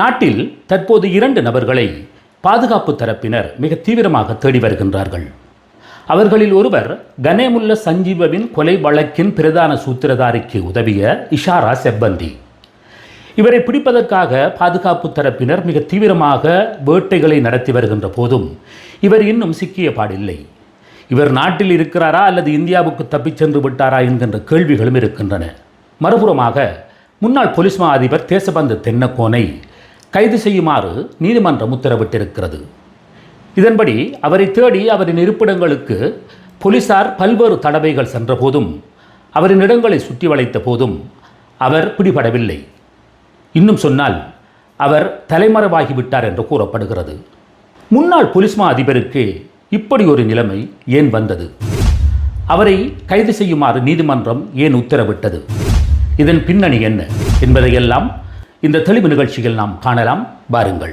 நாட்டில் தற்போது இரண்டு நபர்களை பாதுகாப்பு தரப்பினர் மிக தீவிரமாக தேடி வருகின்றார்கள். அவர்களில் ஒருவர் கனேமுல்ல சஞ்சீவவின் கொலை வழக்கின் பிரதான சூத்திரதாரிக்கு உதவிய இஷாரா செப்பந்தி இவரை பிடிப்பதற்காக பாதுகாப்பு தரப்பினர் மிக தீவிரமாக வேட்டைகளை நடத்தி வருகின்ற போதும் இவர் இன்னும் சிக்கிய பாடில்லை. இவர் நாட்டில் இருக்கிறாரா அல்லது இந்தியாவுக்கு தப்பிச் சென்று விட்டாரா என்கின்ற கேள்விகளும் இருக்கின்றன. மறுபுறமாக முன்னாள் போலீஸ் மா அதிபர் தேசபந்து தென்னக்கோனை கைது செய்யுமாறு நீதிமன்றம் உத்தரவிட்டிருக்கிறது. இதன்படி அவரை தேடி அவரின் இருப்பிடங்களுக்கு போலீசார் பல்வேறு தடவைகள் சென்றபோதும் அவரின் இடங்களை சுற்றி வளைத்த போதும் அவர் பிடிபடவில்லை. இன்னும் சொன்னால் அவர் தலைமறைவாகிவிட்டார் என்று கூறப்படுகிறது. முன்னாள் போலீஸ் மா அதிபருக்கு இப்படி ஒரு நிலைமை ஏன் வந்தது? அவரை கைது செய்யுமாறு நீதிமன்றம் ஏன் உத்தரவிட்டது? இதன் பின்னணி என்ன? என்பதையெல்லாம் இந்த தெளிவு நிகழ்ச்சியில் நாம் காணலாம். பாருங்கள்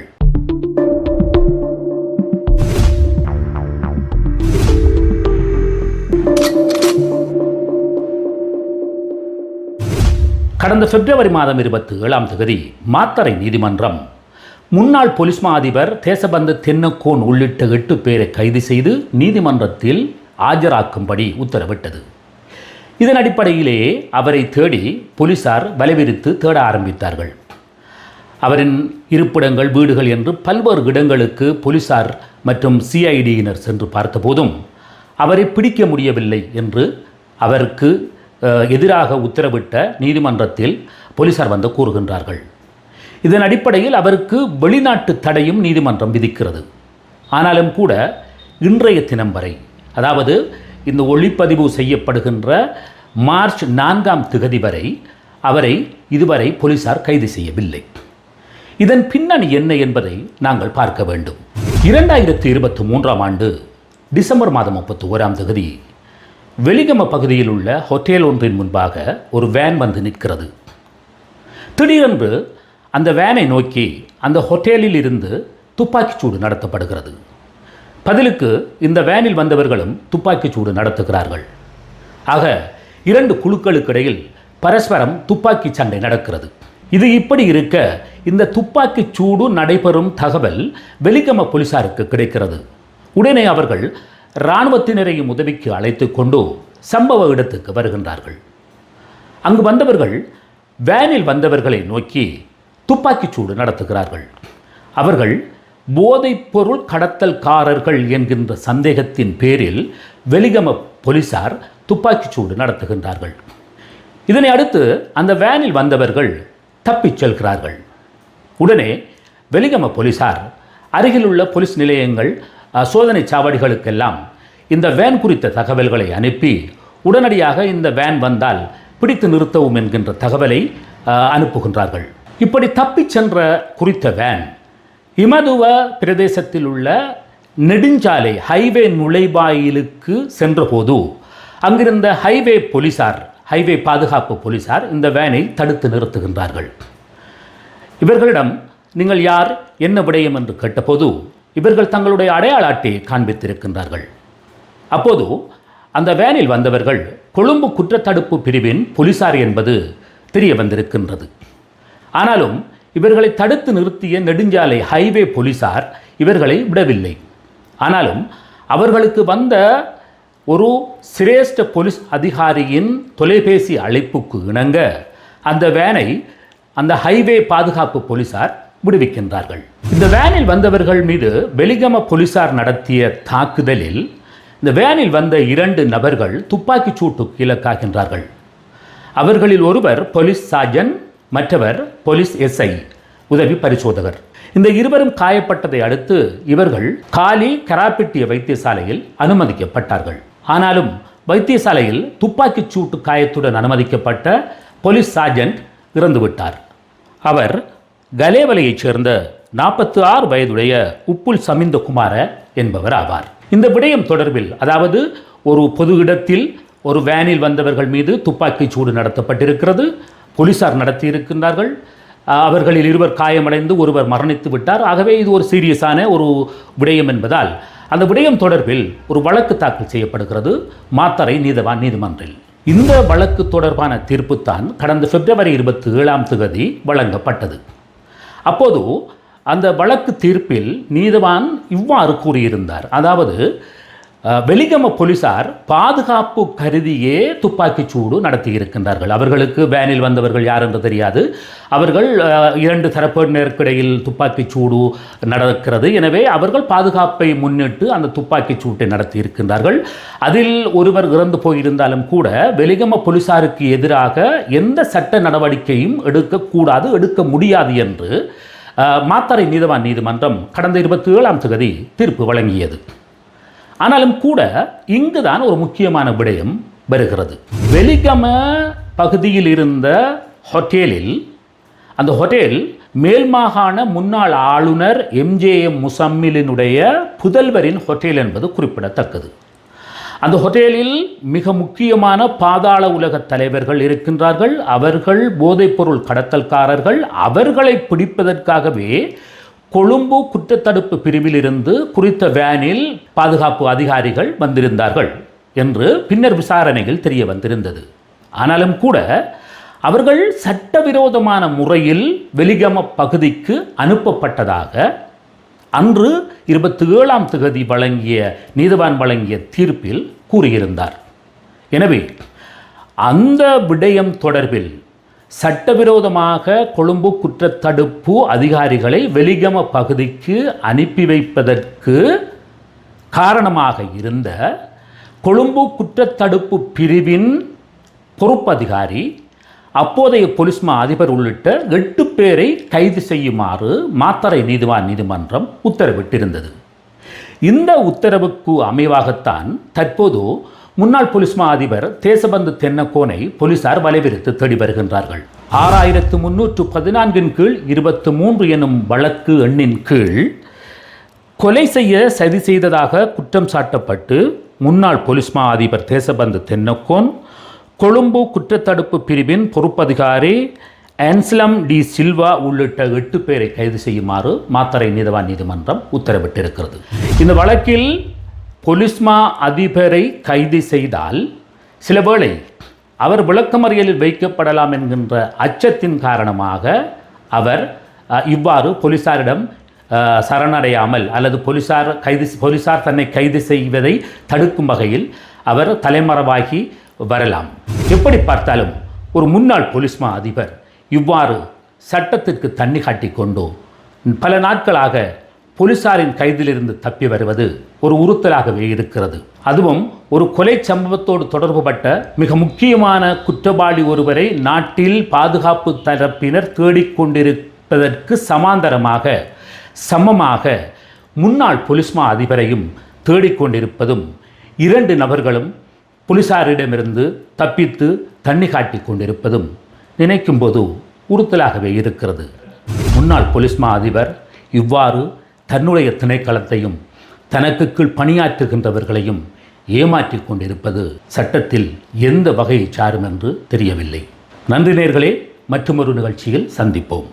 கடந்த பிப்ரவரி மாதம் இருபத்தி ஏழாம் தேதி மாத்தறை நீதிமன்றம் முன்னாள் போலீஸ் மா அதிபர் தேசபந்து தென்னக்கோன் உள்ளிட்ட எட்டு பேரை கைது செய்து நீதிமன்றத்தில் ஆஜராக்கும்படி உத்தரவிட்டது. இதன் அடிப்படையிலேயே அவரை தேடி போலீசார் வலைவிரித்து தேட ஆரம்பித்தார்கள். அவரின் இருப்பிடங்கள் வீடுகள் என்று பல்வேறு இடங்களுக்கு போலீசார் மற்றும் சிஐடியினர் சென்று பார்த்தபோதும் அவரை பிடிக்க முடியவில்லை என்று அவருக்கு எதிராக உத்தரவிட்ட நீதிமன்றத்தில் போலீசார் வந்து கூறுகின்றார்கள். இதன் அடிப்படையில் அவருக்கு வெளிநாட்டு தடையும் நீதிமன்றம் விதிக்கிறது. ஆனாலும் கூட இன்றைய தினம் வரை அதாவது இந்த ஒளிப்பதிவு செய்யப்படுகின்ற மார்ச் நான்காம் திகதி வரை அவரை இதுவரை போலீசார் கைது செய்யவில்லை. இதன் பின்னணி என்ன என்பதை நாங்கள் பார்க்க வேண்டும். இரண்டாயிரத்தி இருபத்தி மூன்றாம் ஆண்டு டிசம்பர் மாதம் முப்பத்தி ஓராம் தேதி வெளிகம பகுதியில் உள்ள ஹோட்டல் ஒன்றின் முன்பாக ஒரு வேன் வந்து நிற்கிறது. திடீரென்று அந்த வேனை நோக்கி அந்த ஹோட்டலில் இருந்து துப்பாக்கிச் சூடு நடத்தப்படுகிறது. பதிலுக்கு இந்த வேனில் வந்தவர்களும் துப்பாக்கிச் சூடு நடத்துகிறார்கள். ஆக இரண்டு குழுக்களுக்கிடையில் பரஸ்பரம் துப்பாக்கி சண்டை நடக்கிறது. இது இப்படி இருக்க இந்த துப்பாக்கிச் சூடு நடைபெறும் தகவல் வெலிகம போலீசாருக்கு கிடைக்கிறது. உடனே அவர்கள் இராணுவத்தினரையும் உதவிக்கு அழைத்து கொண்டு சம்பவ இடத்துக்கு வருகின்றார்கள். அங்கு வந்தவர்கள் வேனில் வந்தவர்களை நோக்கி துப்பாக்கிச் சூடு நடத்துகிறார்கள். அவர்கள் போதைப்பொருள் கடத்தல்காரர்கள் என்கின்ற சந்தேகத்தின் பேரில் வெலிகம போலீசார் துப்பாக்கிச் சூடு நடத்துகின்றார்கள். இதனை அடுத்து அந்த வேனில் வந்தவர்கள் தப்பிச் செல்கிறார்கள். உடனே வெலிகம போலீசார் அருகிலுள்ள போலீஸ் நிலையங்கள் சோதனை சாவடிகளுக்கெல்லாம் இந்த வேன் குறித்த தகவல்களை அனுப்பி உடனடியாக இந்த வேன் வந்தால் பிடித்து நிறுத்தவும் என்கின்ற தகவலை அனுப்புகின்றார்கள். இப்படி தப்பிச் சென்ற குறித்த வேன் இமதுவ பிரதேசத்தில் உள்ள நெடுஞ்சாலை ஹைவே நுழைவாயிலுக்கு சென்றபோது அங்கிருந்த ஹைவே போலீசார் ஹைவே பாதுகாப்பு போலீசார் இந்த வேனை தடுத்து நிறுத்துகின்றார்கள். இவர்களிடம் நீங்கள் யார்? என்ன விடயம்? என்று கேட்டபோது இவர்கள் தங்களுடைய அடையாள அட்டையை காண்பித்திருக்கின்றார்கள். அப்போது அந்த வேனில் வந்தவர்கள் கொழும்பு குற்றத்தடுப்பு பிரிவின் போலீசார் என்பது தெரிய வந்திருக்கின்றது. ஆனாலும் இவர்களை தடுத்து நிறுத்திய நெடுஞ்சாலை ஹைவே போலீசார் இவர்களை விடவில்லை. ஆனாலும் அவர்களுக்கு வந்த ஒரு சிரேஷ்ட போலீஸ் அதிகாரியின் தொலைபேசி அழைப்புக்கு இணங்க அந்த வேனை அந்த ஹைவே பாதுகாப்பு போலீசார் விடுவிக்கின்றார்கள். இந்த வேனில் வந்தவர்கள் மீது வெளிகம போலீசார் நடத்திய தாக்குதலில் இந்த வேனில் வந்த இரண்டு நபர்கள் துப்பாக்கிச் சூட்டுக்கு இலக்காகின்றார்கள் அவர்களில் ஒருவர் போலீஸ் சார்ஜன் மற்றவர் போலீஸ் எஸ்ஐ உதவி பரிசோதகர். இந்த இருவரும் காயப்பட்டதை அடுத்து இவர்கள் காலி கராப்பிட்டிய வைத்தியசாலையில் அனுமதிக்கப்பட்டார்கள். ஆனாலும் வைத்தியசாலையில் துப்பாக்கிச் சூட்டு காயத்துடன் அனுமதிக்கப்பட்ட போலீஸ் சார்ஜென்ட் இறந்துவிட்டார். அவர் கலேவலையைச் சேர்ந்த நாற்பத்தி ஆறு வயதுடைய உப்புல் சமிந்த குமார என்பவர் ஆவார். இந்த விடயம் தொடர்பில் அதாவது ஒரு பொது இடத்தில் ஒரு வேனில் வந்தவர்கள் மீது துப்பாக்கிச் சூடு நடத்தப்பட்டிருக்கிறது போலீசார் நடத்தியிருக்கின்றார்கள் அவர்களில் இருவர் காயமடைந்து ஒருவர் மரணித்து விட்டார். ஆகவே இது ஒரு சீரியஸான ஒரு விடயம் என்பதால் அந்த விடயம் தொடர்பில் ஒரு வழக்கு தாக்கல் செய்யப்படுகிறது. மாத்தறை நீதவான் நீதிமன்றில். இந்த வழக்கு தொடர்பான தீர்ப்புத்தான் கடந்த பிப்ரவரி இருபத்தி ஏழாம் தேதி வழங்கப்பட்டது. அப்போது அந்த வழக்கு தீர்ப்பில் நீதவான் இவ்வாறு கூறியிருந்தார். அதாவது வெலிகம போலீசார் பாதுகாப்பு கருதியே துப்பாக்கிச் சூடு நடத்தியிருக்கின்றார்கள். அவர்களுக்கு வேனில் வந்தவர்கள் யார் என்று தெரியாது. அவர்கள் இரண்டு தரப்பினருக்கிடையில் துப்பாக்கிச் சூடு நடக்கிறது. எனவே அவர்கள் பாதுகாப்பை முன்னிட்டு அந்த துப்பாக்கிச் சூட்டை நடத்தியிருக்கின்றார்கள். அதில் ஒருவர் இறந்து போயிருந்தாலும் கூட வெலிகம போலீசாருக்கு எதிராக எந்த சட்ட நடவடிக்கையும் எடுக்கக்கூடாது எடுக்க முடியாது என்று அஹ், மாத்தறை நீதவான் நீதிமன்றம் கடந்த இருபத்தி ஏழாம் தேதி தீர்ப்பு வழங்கியது. ஆனாலும் கூட இங்கு தான் ஒரு முக்கியமான விடயம் வருகிறது. வெலிகம பகுதியில் இருந்த ஹோட்டேலில் அந்த ஹோட்டல் மேல் மாகாண முன்னாள் ஆளுநர் எம்ஜேஎம் முசம்மிலினுடைய புதல்வரின் ஹோட்டல் என்பது குறிப்பிடத்தக்கது. அந்த ஹோட்டலில் மிக முக்கியமான பாதாள உலக தலைவர்கள் இருக்கின்றார்கள். அவர்கள் போதைப்பொருள் கடத்தல்காரர்கள். அவர்களை பிடிப்பதற்காகவே கொழும்பு குற்றத்தடுப்பு பிரிவிலிருந்து குறித்த வேனில் பாதுகாப்பு அதிகாரிகள் வந்திருந்தார்கள் என்று பின்னர் விசாரணைகள் தெரிய வந்திருந்தது. ஆனாலும் கூட அவர்கள் சட்டவிரோதமான முறையில் வெலிகம பகுதிக்கு அனுப்பப்பட்டதாக அன்று இருபத்தி ஏழாம் திகதி வழங்கிய நீதவான் வழங்கிய தீர்ப்பில் கூறியிருந்தார். எனவே அந்த விடயம் தொடர்பில் சட்டவிரோதமாக கொழும்பு குற்றத்தடுப்பு அதிகாரிகளை வெலிகம பகுதிக்கு அனுப்பி வைப்பதற்கு காரணமாக இருந்த கொழும்பு குற்றத்தடுப்பு பிரிவின் பொறுப்பதிகாரி அப்போதைய போலீஸ் மா அதிபர் உள்ளிட்ட எட்டு பேரை கைது செய்யுமாறு மாத்தறை நீதிவான் நீதிமன்றம் உத்தரவிட்டிருந்தது. இந்த உத்தரவுக்கு அமைவாகத்தான் தற்போது முன்னாள் போலீஸ் மா அதிபர் தேசபந்து தென்னக்கோனை போலீசார் வலைவிரித்து தேடி வருகின்றார்கள். ஆறாயிரத்து முன்னூற்று பதினான்கின் கீழ் இருபத்து மூன்று எனும் வழக்கு எண்ணின் கீழ் கொலை செய்ய சதி செய்ததாக குற்றம் சாட்டப்பட்டு முன்னாள் போலீஸ் மா அதிபர் தேசபந்து தென்னக்கோன் கொழும்பு குற்றத்தடுப்பு பிரிவின் பொறுப்பதிகாரி ஆன்ஸ்லம் டி சில்வா உள்ளிட்ட எட்டு பேரை கைது செய்யுமாறு மாத்தறை நீதவான் நீதிமன்றம் உத்தரவிட்டிருக்கிறது. இந்த வழக்கில் பொலிஸ்மா அதிபரை கைது செய்தால் சில வேளை அவர் விளக்கமறியலில் வைக்கப்படலாம் என்கின்ற அச்சத்தின் காரணமாக அவர் இவ்வாறு போலீசாரிடம் சரணடையாமல் அல்லது போலீசார் கைது போலீசார் தன்னை கைது செய்வதை தடுக்கும் வகையில் அவர் தலைமறைவாகி வரலாம். எப்படி பார்த்தாலும் ஒரு முன்னாள் போலீஸ்மா அதிபர் இவ்வாறு சட்டத்திற்கு தண்ணி காட்டி கொண்டு பல நாட்களாக போலீசாரின் கைதிலிருந்து தப்பி வருவது ஒரு உறுத்தலாகவே இருக்கிறது. அதுவும் ஒரு கொலை சம்பவத்தோடு தொடர்புபட்ட மிக முக்கியமான குற்றவாளி ஒருவரை நாட்டில் பாதுகாப்பு தரப்பினர் தேடிக்கொண்டிருப்பதற்கு சமாந்தரமாக சமமாக முன்னாள் பொலிஸ்மா அதிபரையும் தேடிக்கொண்டிருப்பதும் இரண்டு நபர்களும் போலீசாரிடமிருந்து தப்பித்து தண்ணி காட்டி கொண்டிருப்பதும் நினைக்கும்போது உறுத்தலாகவே இருக்கிறது. முன்னாள் பொலிஸ்மா அதிபர் இவ்வாறு தன்னுடைய திணைக்களத்தையும் தனக்கு கீழ் பணியாற்றுகின்றவர்களையும் ஏமாற்றிக் கொண்டிருப்பது சட்டத்தில் எந்த வகையை சாரும் என்று தெரியவில்லை. நன்றி நேர்களே மற்றொரு நிகழ்ச்சியில் சந்திப்போம்.